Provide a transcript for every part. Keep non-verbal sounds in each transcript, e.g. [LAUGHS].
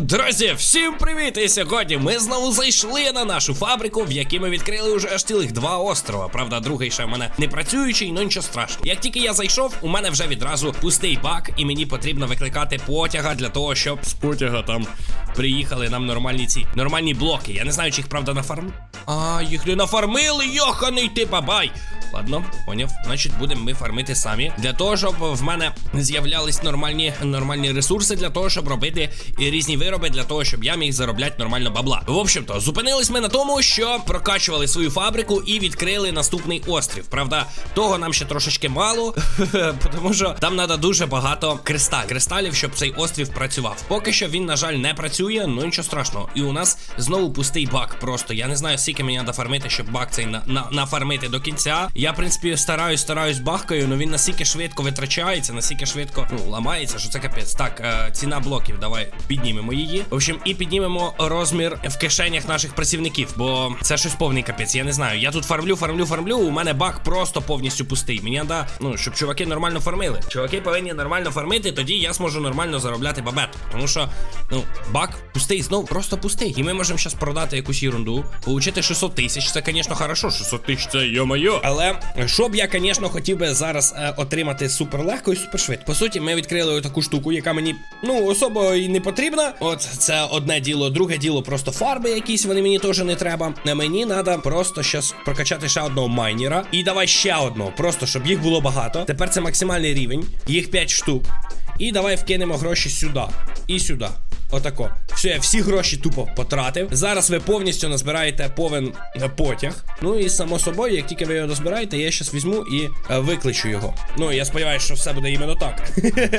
Друзі, всім привіт! І сьогодні ми знову зайшли на нашу фабрику, в якій ми відкрили вже аж цілих два острова. Правда, другий ще в мене не працюючий, ну нічого страшного. Як тільки я зайшов, у мене вже відразу пустий бак, і мені потрібно викликати потяга для того, щоб з потяга там приїхали нам нормальні ці нормальні блоки. Я не знаю, чи їх правда нафарм. А, їх не нафармили, йоханий ти бабай. Ладно, поняв. Значить, будемо ми фармити самі. Для того, щоб в мене з'являлись нормальні нормальні ресурси для того, щоб робити різні вироби, для того, щоб я міг заробляти нормально бабла. В общем-то, зупинились ми на тому, що прокачували свою фабрику і відкрили наступний острів. Правда, того нам ще трошечки мало, [LAUGHS] тому що там треба дуже багато криста, кристалів, щоб цей острів працював. Поки що він, на жаль, не працює, ну нічого страшного. І у нас знову пустий бак. Просто я не знаю, скільки мені треба фармити, щоб бак цей на, на, нафармити до кінця. Я, в принципі, стараюсь, стараюсь бахкаю, але він настільки швидко витрачається, настільки швидко ну, ламається, що це капець. Так, е, ціна блоків, давай піднімемо її. В общем, і піднімемо розмір в кишенях наших працівників, бо це щось повний капець. Я не знаю. Я тут фармлю, фармлю, фармлю. У мене бак просто повністю пустий. Мені треба, ну, щоб чуваки нормально фармили. Чуваки повинні нормально фармити, тоді я зможу нормально заробляти бабет. Тому що, ну, бак пустий, знов просто пустий. І ми можемо зараз продати якусь ерунду, получити 600 тисяч. Це, звісно, хорошо. 600 тисяч це йо-моє. Але що б я, звісно, хотів би зараз е, отримати супер легко і супер швидко. По суті, ми відкрили таку штуку, яка мені ну особо і не потрібна. От це одне діло, друге діло просто фарби якісь, вони мені теж не треба. Мені треба просто зараз прокачати ще одного майнера. І давай ще одного, просто щоб їх було багато. Тепер це максимальний рівень, їх 5 штук. І давай вкинемо гроші сюди і сюди. Отако. Все, я всі гроші тупо потратив. Зараз ви повністю назбираєте повен е, потяг. Ну і само собою, як тільки ви його дозбираєте, я щас візьму і е, викличу його. Ну, я сподіваюся, що все буде іменно так.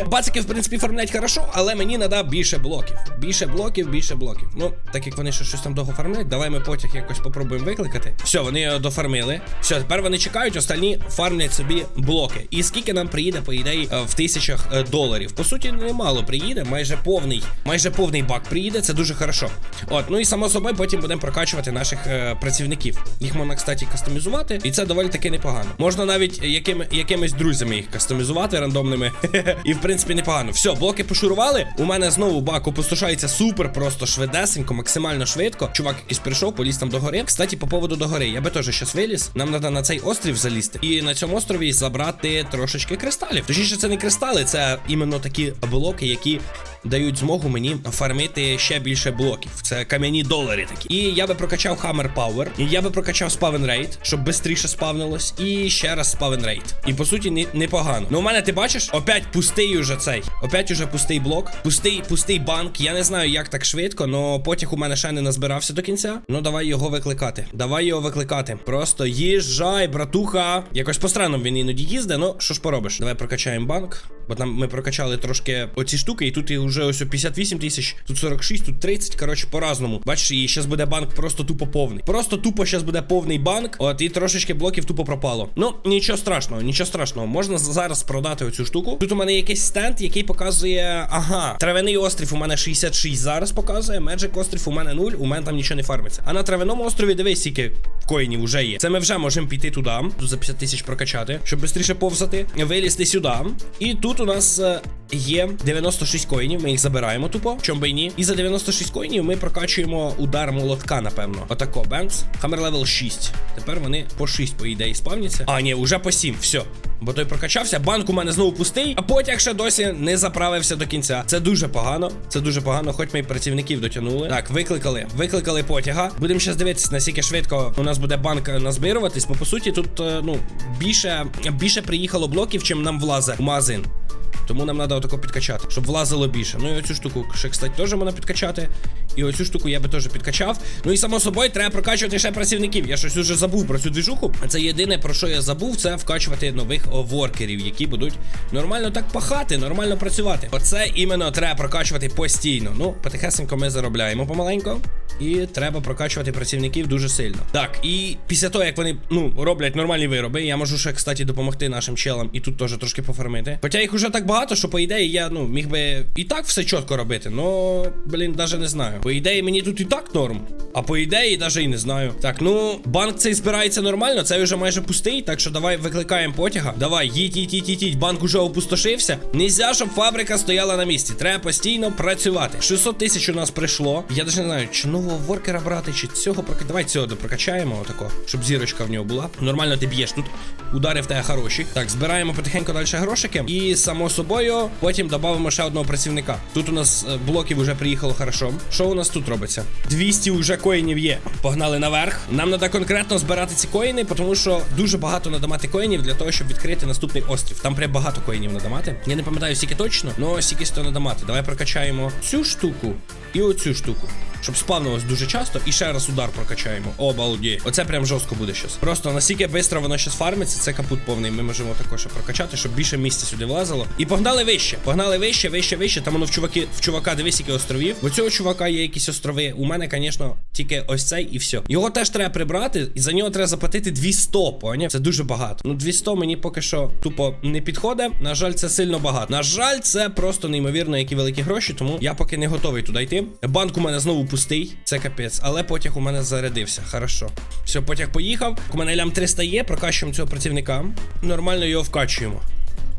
[LAUGHS] Бацики, в принципі, фармлять хорошо, але мені треба більше блоків. Більше блоків, більше блоків. Ну, так як вони ще щось там довго фармлять, давай ми потяг якось попробуємо викликати. Все, вони його дофармили. Все, тепер вони чекають, остальні фармлять собі блоки. І скільки нам приїде, по ідеї, е, в тисячах доларів. По суті, немало приїде, майже повний, майже повний бак приїде, це дуже хорошо. От, ну і само собою потім будемо прокачувати наших е, працівників. Їх можна, кстати, кастомізувати, і це доволі таки непогано. Можна навіть якими, якимись друзями їх кастомізувати рандомними. [LAUGHS] і в принципі непогано. Все, блоки пошурували. У мене знову бак опустошається супер, просто швидесенько, максимально швидко. Чувак якийсь прийшов, поліз там до гори. Кстати, по поводу до гори, я би теж щас виліз. Нам треба на цей острів залізти. І на цьому острові забрати трошечки кристалів. Точніше, це не кристали, це іменно такі блоки, які дають змогу мені фармити ще більше блоків. Це кам'яні долари такі. І я би прокачав Hammer Power, і я би прокачав Spawn Rate, щоб швидше спавнилось. І ще раз Spawn Rate. І по суті, не- непогано. Ну, у мене ти бачиш, опять пустий уже цей. Опять уже пустий блок, пустий, пустий банк. Я не знаю, як так швидко, але потяг у мене ще не назбирався до кінця. Ну, давай його викликати. Давай його викликати. Просто їжджай, братуха. Якось по странам він іноді їздить, ну що ж поробиш? Давай прокачаємо банк. Бо там ми прокачали трошки оці штуки, і тут їх вже ось 58 тисяч, тут 46, тут 30. Коротше, по-разному. Бачиш, і зараз буде банк просто тупо повний. Просто тупо зараз буде повний банк. От і трошечки блоків тупо пропало. Ну, нічого страшного, нічого страшного. Можна зараз продати оцю штуку. Тут у мене якийсь стенд, який показує. Ага, травяний острів у мене 66 зараз показує. Меджик острів у мене 0, у мене там нічого не фармиться. А на травяному острові дивись, скільки коїнів вже є. Це ми вже можемо піти туди. Тут за 50 тисяч прокачати, щоб швидше повзати, вилізти сюди. І тут у нас е, є 96 коїнів. Ми їх забираємо тупо. Чом би і ні. І за 96 коїнів ми прокачуємо удар молотка, напевно. Отако, Бенкс. Хаммер левел 6. Тепер вони по 6, по ідеї, спавняться. А, ні, уже по 7. Все. Бо той прокачався, банк у мене знову пустий, а потяг ще досі не заправився до кінця. Це дуже погано. Це дуже погано, хоч ми і працівників дотягнули. Так, викликали. Викликали потяга. Будемо зараз дивитися, наскільки швидко у нас буде банк е, назбируватись, бо по суті тут е, ну більше, більше приїхало блоків, чим нам влазе в магазин. Тому нам треба отако підкачати, щоб влазило більше. Ну і оцю штуку ще, кстати, теж можна підкачати. І оцю штуку я би теж підкачав. Ну і само собою треба прокачувати ще працівників. Я щось уже забув про цю двіжуху. Це єдине, про що я забув, це вкачувати нових воркерів, які будуть нормально так пахати, нормально працювати. Оце іменно треба прокачувати постійно. Ну, потихесенько ми заробляємо помаленько. І треба прокачувати працівників дуже сильно. Так, і після того, як вони ну роблять нормальні вироби, я можу ще, кстати, допомогти нашим челам і тут теж трошки пофармити. Хоча їх уже так багато, що по ідеї я ну міг би і так все чітко робити. Ну, блін, навіть не знаю. По ідеї, мені тут і так норм. А по ідеї, навіть і не знаю. Так, ну банк цей збирається нормально, цей вже майже пустий, так що давай викликаємо потяга. Давай, їдь, їдь, їдь, їдь. Банк уже опустошився. Нельзя, щоб фабрика стояла на місці. Треба постійно працювати. 600 тисяч у нас прийшло. Я навіть не знаю, чи нового воркера брати, чи цього прокачати. Давай цього прокачаємо, отако, щоб зірочка в нього була. Нормально ти б'єш тут. Удари в тебе хороші. Так, збираємо потихеньку далі грошики. І само собою, потім додамо ще одного працівника. Тут у нас е, блоків вже приїхало хорошо. Що у нас тут робиться? 200 вже коїнів є. Погнали наверх. Нам треба конкретно збирати ці коїни, тому що дуже багато треба мати коїнів для того, щоб відкрити наступний острів. Там прям багато коїнів треба мати. Я не пам'ятаю скільки точно, але скільки то надамати. мати. Давай прокачаємо цю штуку і оцю штуку. Щоб спавнилось дуже часто і ще раз удар прокачаємо. Обалді. Оце прям жорстко буде щас. Просто настільки швидко воно щас фармиться, це капут повний. Ми можемо також прокачати, щоб більше місця сюди влазило. І погнали вище. Погнали вище, вище, вище. Там воно в чуваки, в чувака, дивись, які островів. У цього чувака є якісь острови. У мене, звісно, тільки ось цей і все. Його теж треба прибрати, і за нього треба заплатити 200, поняв? Це дуже багато. Ну, 200 мені поки що тупо не підходить. На жаль, це сильно багато. На жаль, це просто неймовірно, які великі гроші, тому я поки не готовий туди йти. Банк у мене знову пустий, це капець, але потяг у мене зарядився. Хорошо. Все, потяг поїхав. У мене лям 300 є, прокачуємо цього працівника. Нормально його вкачуємо.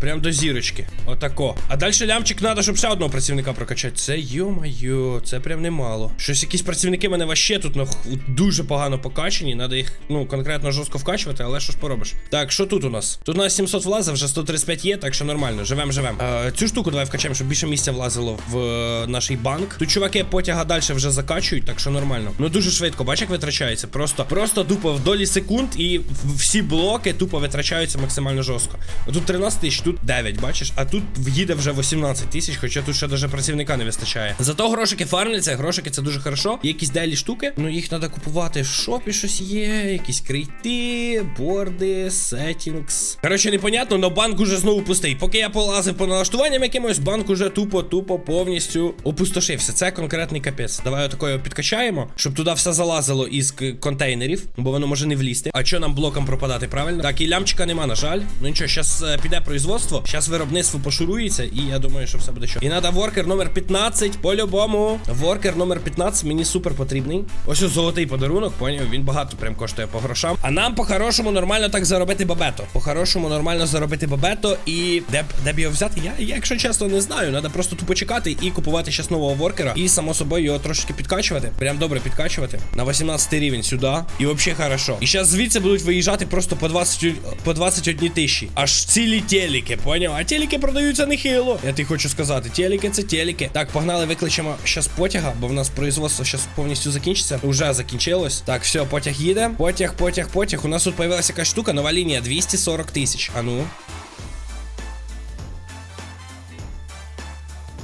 Прям до зірочки. Отако. А далі лямчик треба, щоб ще одного працівника прокачати. Це йо-майо, це прям немало. Щось якісь працівники мене ваще тут ну, дуже погано покачані. Треба їх ну конкретно жорстко вкачувати, але що ж поробиш. Так, що тут у нас? Тут у нас 700 влазив, вже 135 є, так що нормально. Живем, живем. Е, цю штуку давай вкачаємо, щоб більше місця влазило в е, наш банк. Тут чуваки потяга далі вже закачують, так що нормально. Ну дуже швидко, бач, як витрачається. Просто просто тупо в долі секунд і всі блоки тупо витрачаються максимально жорстко. Тут 13 тисяч, тут 9, бачиш, а тут їде вже 18 тисяч, хоча тут ще даже працівника не вистачає. Зато грошики фармляться, грошики це дуже хорошо. Є якісь делі штуки, ну їх треба купувати в шопі, щось є, якісь крейти, борди, сеттінгс. Коротше, непонятно, але банк уже знову пустий. Поки я полазив по налаштуванням якимось, банк уже тупо-тупо повністю опустошився. Це конкретний капець. Давай отакою підкачаємо, щоб туди все залазило із контейнерів, бо воно може не влізти. А що нам блоком пропадати, правильно? Так, і лямчика нема, на жаль. Ну нічого, зараз піде производство, зараз виробництво пошурується, і я думаю, що все буде що. І треба воркер номер 15, по-любому. Воркер номер 15 мені супер потрібний. Ось ось золотий подарунок, поняв? Він багато прям коштує по грошам. А нам по-хорошому нормально так заробити бабето. По-хорошому нормально заробити бабето. І де б де б його взяти? Я, якщо чесно, не знаю. Треба просто тупо чекати і купувати щас нового воркера. І само собою його трошечки підкачувати. Прям добре підкачувати. На 18 рівень сюди. І взагалі хорошо. І зараз звідси будуть виїжджати просто по 20, по 21 тисячі. Аж цілі телеки, поняв? А теліки продаються нехило. Я ти хочу сказати, теліки це теліки. Так, погнали, викличемо щас потяга, бо в нас производство щас повністю закінчиться. Уже закінчилось. Так, все, потяг їде. Потяг, потяг, потяг. У нас тут появилася якась штука, нова лінія 240 тисяч. А ну.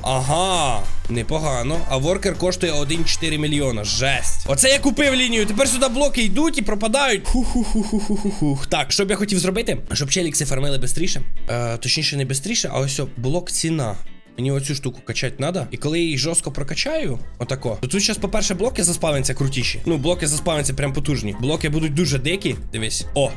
Ага, непогано. А воркер коштує 1,4 мільйона. Жесть. Оце я купив лінію. Тепер сюди блоки йдуть і пропадають. Ху-ху-ху-ху-ху-ху. Так, що б я хотів зробити? Щоб челікси фармили швидше. Е, точніше, не швидше, а ось о, блок ціна. Мені оцю штуку качати треба. І коли я її жорстко прокачаю, отако, то тут зараз, по-перше, блоки заспавняться крутіші. Ну, блоки заспавняться прям потужні. Блоки будуть дуже дикі. Дивись. О,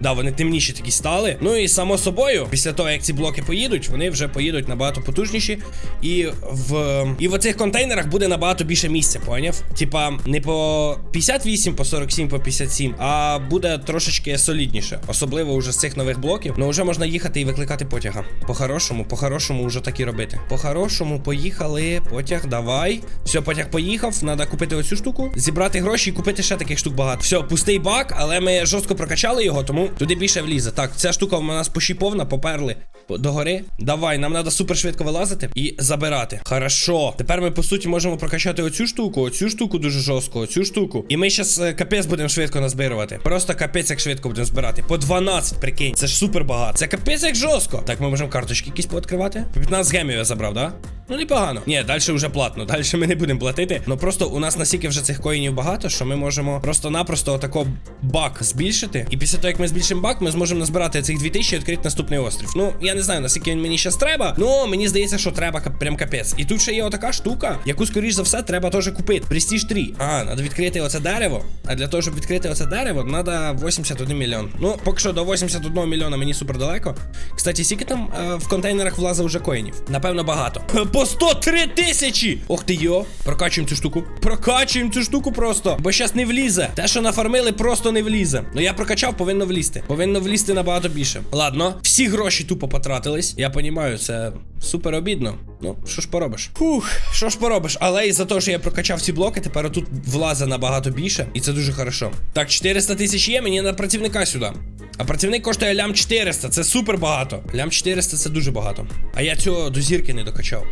Да, вони темніші такі стали. Ну і само собою, після того, як ці блоки поїдуть, вони вже поїдуть набагато потужніші. І в і в оцих контейнерах буде набагато більше місця, поняв? Типа, не по 58, по 47, по 57, а буде трошечки солідніше. Особливо вже з цих нових блоків. Ну вже можна їхати і викликати потяга. По-хорошому, по-хорошому вже так і робити. По-хорошому, поїхали. Потяг, давай. Все, потяг поїхав. Надо купити оцю штуку, зібрати гроші і купити ще таких штук багато. Все, пустий бак, але ми жорстко прокачали його, тому туди більше влізе. Так, ця штука в нас почти повна, поперли догори. Давай, нам треба супер швидко вилазити і забирати. Хорошо. Тепер ми, по суті, можемо прокачати оцю штуку, оцю штуку дуже жорстко, оцю штуку. І ми зараз капець будемо швидко назбирувати. Просто капець як швидко будемо збирати. По 12, прикинь. Це ж супер багато. Це капець як жорстко. Так, ми можемо карточки якісь пооткривати. По 15 гемів я забрав, да? Ну, непогано. Ні, далі вже платно. [LAUGHS] Далі ми не будемо платити. Ну просто у нас настільки вже цих коїнів багато, що ми можемо просто-напросто отако бак збільшити. І після того, як ми збільшимо бак, ми зможемо назбирати цих 2000 і відкрити наступний острів. Ну, я не знаю, наскільки він мені зараз треба. Ну мені здається, що треба прям капець. І тут ще є отака штука, яку, скоріш за все, треба теж купити. Prestige 3. А, треба відкрити оце дерево. А для того, щоб відкрити оце дерево, треба 81 мільйон. Ну, поки що до 81 мільйона мені супер далеко. Кстати, скільки там е, в контейнерах влазить вже коїнів? Напевно, багато. По 103 тисячі! Ох ти йо! Прокачуємо цю штуку. Прокачуємо цю штуку просто. Бо щас не влізе. Те, що нафармили, просто не влізе. Ну я прокачав, повинно влізти. Повинно влізти набагато більше. Ладно, всі гроші тупо потратились. Я понімаю, це супер обідно. Ну, що ж поробиш? Фух, що ж поробиш? Але із-за того, що я прокачав ці блоки, тепер тут влазить набагато більше, і це дуже хорошо. Так, 400 тисяч є, мені на працівника сюди. А працівник коштує лям 400, це супер багато. Лям 400 це дуже багато. А я цього до зірки не докачав.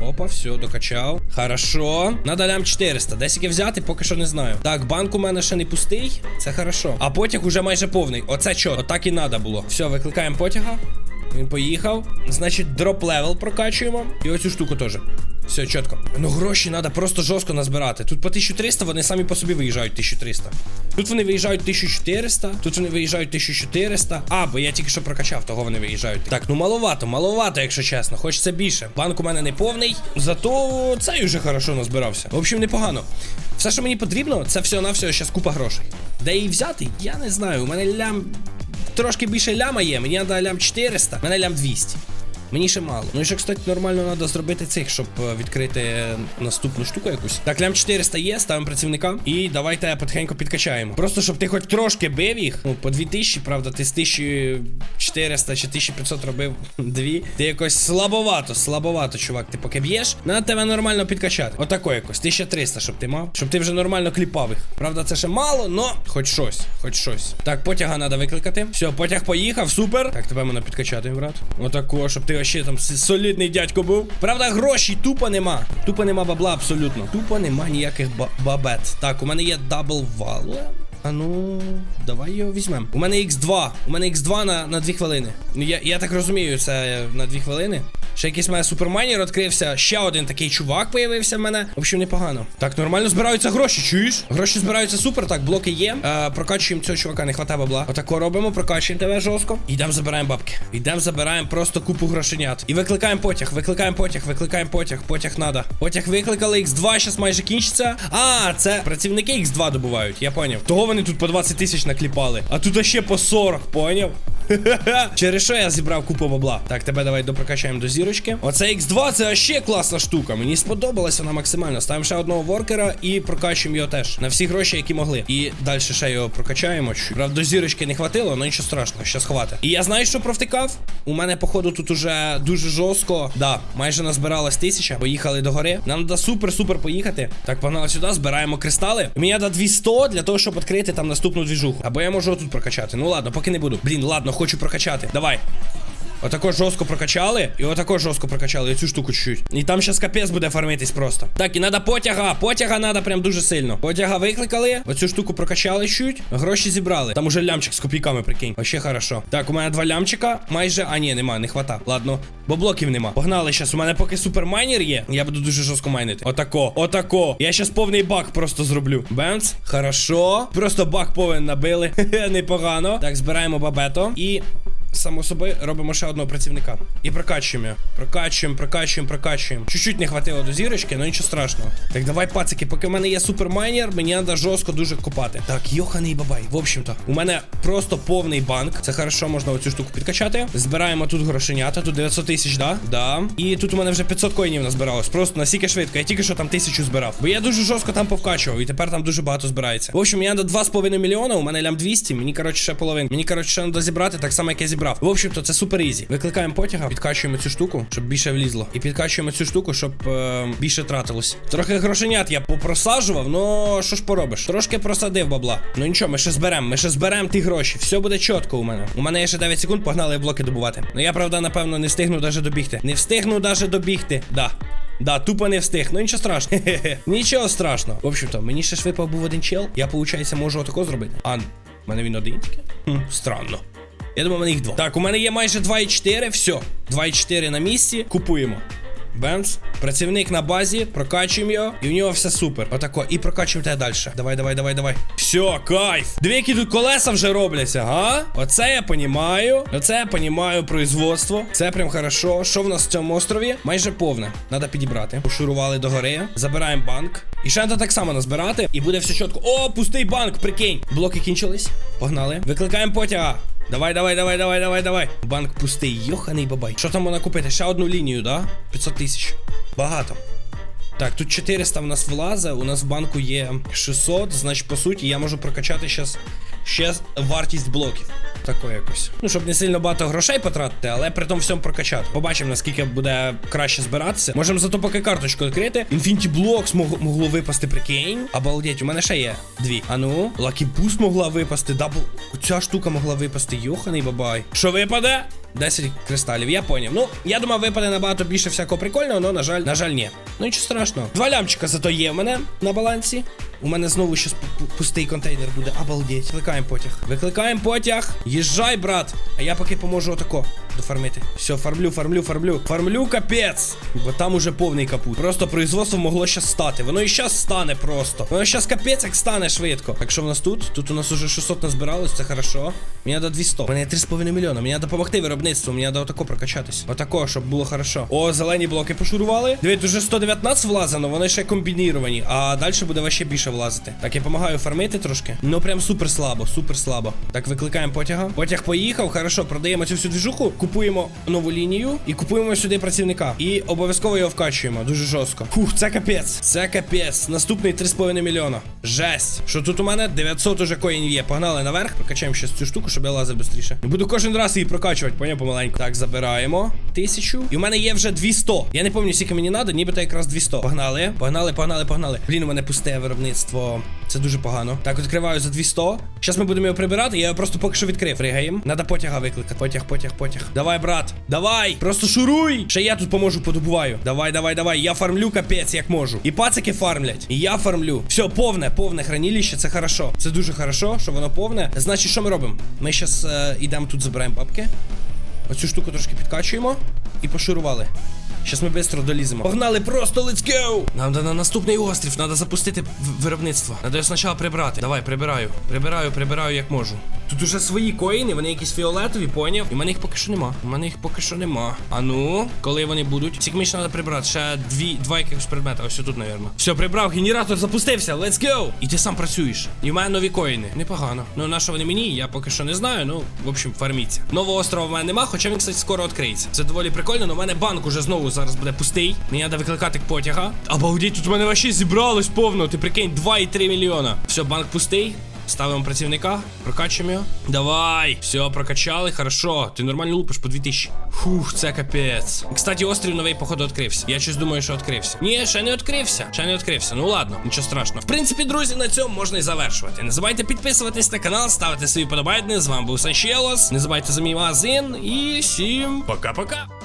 Опа, все, докачав. Хорошо. Надо лям 400. Десь яке взяти, поки що не знаю. Так, банк у мене ще не пустий. Це хорошо. А потяг уже майже повний. Оце що? Отак і надо було. Все, викликаємо потяга. Він поїхав. Значить, дроп левел прокачуємо. І оцю штуку теж. Все, чітко. Ну гроші треба просто жорстко назбирати. Тут по 1300 вони самі по собі виїжджають 1300. Тут вони виїжджають 1400, тут вони виїжджають 1400. А, бо я тільки що прокачав, того вони виїжджають. Так, ну маловато, маловато, якщо чесно. Хочеться більше. Банк у мене не повний, зато цей уже хорошо назбирався. В общем, непогано. Все, що мені потрібно, це все на все зараз купа грошей. Де її взяти? Я не знаю. У мене лям. Трошки більше ляма є, мені треба лям 400, мене лям 200. Мені ще мало. Ну і ще, кстати, нормально треба зробити цих, щоб е, відкрити наступну штуку якусь. Так, лям 400 є, ставимо працівника. І давайте потихеньку підкачаємо. Просто щоб ти хоч трошки бив їх. Ну, по 2000, правда, ти з 1400 чи 1500 робив [LAUGHS] дві. Ти якось слабовато, слабовато, чувак. Ти поки б'єш, треба тебе нормально підкачати. Отако якось. 1300, щоб ти мав. Щоб ти вже нормально кліпав їх. Правда, це ще мало, но хоч щось, хоч щось. Так, потяга треба викликати. Все, потяг поїхав, супер. Так, тебе можна підкачати, брат. Отако, щоб ти ще там солідний дядько був. Правда, грошей тупо нема. Тупо нема бабла абсолютно. Тупо нема ніяких ба- бабет. Так, у мене є дабл вал. А ну, давай його візьмемо. У мене X2. У мене X2 на, на 2 хвилини. Ну я, я так розумію, це на 2 хвилини. Ще якийсь в мене супермайнер відкрився. Ще один такий чувак появився в мене. В общем, непогано. Так, нормально збираються гроші, чуєш? Гроші збираються супер. Так, блоки є. Е, прокачуємо цього чувака, не хватає бабла. Отако робимо, прокачуємо тебе жорстко. Йдемо забираємо бабки. Йдемо забираємо просто купу грошенят. І викликаємо потяг, викликаємо потяг, викликаємо потяг, потяг надо. Потяг викликали, X2 зараз майже кінчиться. А, це працівники X2 добувають, я поняв. Того вони тут по 20 тисяч накліпали. А тут ще по 40, поняв? [LAUGHS] Через що я зібрав купу бабла. Так, тебе давай допрокачаємо до зірочки. Оце X2 це ще класна штука. Мені сподобалася вона максимально. Ставимо ще одного воркера і прокачуємо його теж. На всі гроші, які могли. І далі ще його прокачаємо. Правда, зірочки не хватило, але нічого страшного, щас хватить. І я знаю, що провтикав. У мене, походу, тут уже дуже жорстко. Да, майже назбиралась тисяча. Поїхали до гори. Нам треба супер-супер поїхати. Так, погнали сюди, збираємо кристали. Мені треба 200 для того, щоб відкрити там наступну двіжуху. Або я можу тут прокачати. Ну ладно, поки не буду. Блін, ладно, хочу прокачати. Давай. Отако жорстко прокачали, і отако жорстко прокачали, і цю штуку чуть-чуть. І там щас капець буде фармитись просто. Так, і треба потяга. Потяга треба прям дуже сильно. Потяга викликали, оцю штуку прокачали чуть, гроші зібрали. Там уже лямчик з копійками, прикинь. Вообще хорошо. Так, у мене два лямчика. Майже. А, ні, нема, не хвата. Ладно. Бо блоків нема. Погнали щас. У мене поки супермайнер є. Я буду дуже жорстко майнити. Отако, отако. Я щас повний бак просто зроблю. Бенц. Хорошо. Просто бак повен набили. [LAUGHS] Непогано. Так, збираємо бабето. І Само собою робимо ще одного працівника. І прокачуємо. Прокачуємо, прокачуємо, прокачуємо. Чуть-чуть не хватило до зірочки, але нічого страшного. Так, давай, пацики, поки в мене є супермайнер, мені треба жорстко дуже копати. Так, йоханий бабай. В общем-то, у мене просто повний банк. Це хорошо, можна оцю штуку підкачати. Збираємо тут грошенята, тут 900 тисяч, да? Да. І тут у мене вже 500 коїнів назбиралось. Просто настільки швидко. Я тільки що там тисячу збирав. Бо я дуже жорстко там повкачував, і тепер там дуже багато збирається. В общем, я до 2,5 мільйона, у мене лям 200, мені, коротше, ще половин. Мені, коротше, ще треба зібрати, так само, як я зібрав. В общем-то, це супер ізі. Викликаємо потяга, підкачуємо цю штуку, щоб більше влізло. І підкачуємо цю штуку, щоб е, більше тратилось. Трохи грошенят я попросаджував, ну що ж поробиш? Трошки просадив бабла. Ну нічого, ми ще зберемо, ми ще зберемо ті гроші. Все буде чітко у мене. У мене є ще 9 секунд, погнали блоки добувати. Ну я, правда, напевно, не встигну навіть добігти. Не встигну навіть добігти. Да. Да, тупо не встиг. Ну нічого страшного. [LAUGHS] Нічого страшного. В общем-то, мені ще ж випав був один чел. Я, виходить, можу отако зробити. А, в мене він один тільки? Хм, странно. Я думаю, в мене їх два. Так, у мене є майже 2,4. Все. 2,4 на місці. Купуємо. Бенц. Працівник на базі, прокачуємо його, і в нього все супер. Отако. І прокачуємо тебе далі. Давай, давай, давай, давай. Все, кайф. Диви, які тут колеса вже робляться, га? Оце я понімаю. Оце я понімаю производство. Це прям хорошо. Що в нас в цьому острові? Майже повне. Надо підібрати. Пошурували до гори. Забираємо банк. І ще треба так само назбирати. І буде все чітко. О, пустий банк, прикинь. Блоки кінчились. Погнали. Викликаємо потяга. Давай, давай, давай, давай, давай, давай. Банк пустий, йоханий бабай. Що там можна купити? Ще одну лінію, да? 500 тисяч. Багато. Так, тут 400 в нас влазе, у нас в банку є 600, значить, по суті, я можу прокачати зараз вартість блоків. Тако якось. Ну, щоб не сильно багато грошей потратити, але при тому всьому прокачати. Побачимо, наскільки буде краще збиратися. Можемо зато поки карточку відкрити. Infinity Blocks мог, могло випасти, прикинь. Обалдеть, у мене ще є дві. А ну, Lucky Boost могла випасти, дабл. Ця штука могла випасти, йоханий бабай. Що випаде? 10 кристалів, я поняв. Ну, я думав, випаде набагато більше всякого прикольного, але, на жаль, на жаль, ні. Ну нічого страшного. Два лямчика зато є в мене на балансі. У мене знову пу- пустий контейнер буде. Обалдеть. Викликаємо потяг. Викликаємо потяг. Їжджай, брат. А я поки поможу отако дофармити. Все, фармлю, фармлю, фармлю. Фармлю капець. Бо там уже повний капут. Просто производство могло щас стати. Воно і щас стане просто. Воно щас капець як стане швидко. Так що в нас тут? Тут у нас уже 600 назбиралось, це хорошо. Мені треба 200. У мене 3,5 мільйона. Мені треба допомогти виробництву. Мені треба отако прокачатись. Отако, щоб було хорошо. О, зелені блоки пошурували. Дивіться, вже 119 влазено, вони ще комбініровані. А далі буде вообще більше влазити. Так, я допомагаю фармити трошки. Ну прям супер слабо, супер слабо. Так, викликаємо потяга. Потяг поїхав, хорошо, продаємо цю всю двіжуху, купуємо нову лінію і купуємо сюди працівника. І обов'язково його вкачуємо. Дуже жорстко. Фух, це капець. Це капець. Наступний 3,5 мільйона. Жесть. Що тут у мене? 900 уже коїнів є. Погнали наверх. Прокачаємо ще цю штуку, щоб я лазив швидше. Буду кожен раз її прокачувати, поняв помаленьку. Так, забираємо. Тисячу. І у мене є вже 200. Я не пам'ятаю, скільки мені треба, нібито якраз 200. Погнали. Погнали, погнали, погнали. Блін, у мене пусте виробництво. Це дуже погано. Так, відкриваю за 200. Зараз ми будемо його прибирати. Я просто поки що відкрив. Пригаємо. Надо потяга викликати. Потяг, потяг, потяг. Давай, брат. Давай. Просто шуруй. Ще я тут поможу, подобуваю. Давай, давай, давай. Я фармлю капець, як можу. І пацики фармлять. І я фармлю. Все, повне, повне хранилище. Це хорошо. Це дуже хорошо, що воно повне. Значить, що ми робимо? Ми зараз е, йдемо тут, забираємо бабки. Оцю штуку трошки підкачуємо і пошурували. Щас ми швидко доліземо. Погнали просто, let's go! Нам на наступний острів, треба запустити виробництво. Надо його спочатку прибрати. Давай, прибираю. Прибираю, прибираю як можу. Тут уже свої коїни, вони якісь фіолетові, поняв? І в мене їх поки що нема. У мене їх поки що нема. А ну, коли вони будуть? Скільки ще треба прибрати? Ще дві, два якихось предмета. Ось тут, напевно. Все, прибрав, генератор запустився. Let's go! І ти сам працюєш. І в мене нові коїни. Непогано. Ну на що вони мені? Я поки що не знаю. Ну, в общем, фарміться. Нового острова в мене нема, хоча він, кстати, скоро відкриється. Це доволі прикольно, але в мене банк уже знову зараз буде пустий. Мені треба викликати потяга. Обалдеть, тут у мене вообще зібралось повно. Ти прикинь, 2,3 мільйона. Все, банк пустий. Ставимо працівника, прокачуємо його. Давай! Все, прокачали, хорошо. Ти нормально лупиш по 2000. Фух, це капець. Кстати, острів новий, походу, відкрився. Я щось думаю, що відкрився. Ні, ще не відкрився. Ще не відкрився. Ну ладно, нічого страшного. В принципі, друзі, на цьому можна і завершувати. Не забувайте підписуватись на канал, ставити свої подобайки. З вами був Санчелос. Не забувайте за мій магазин. І всім пока-пока.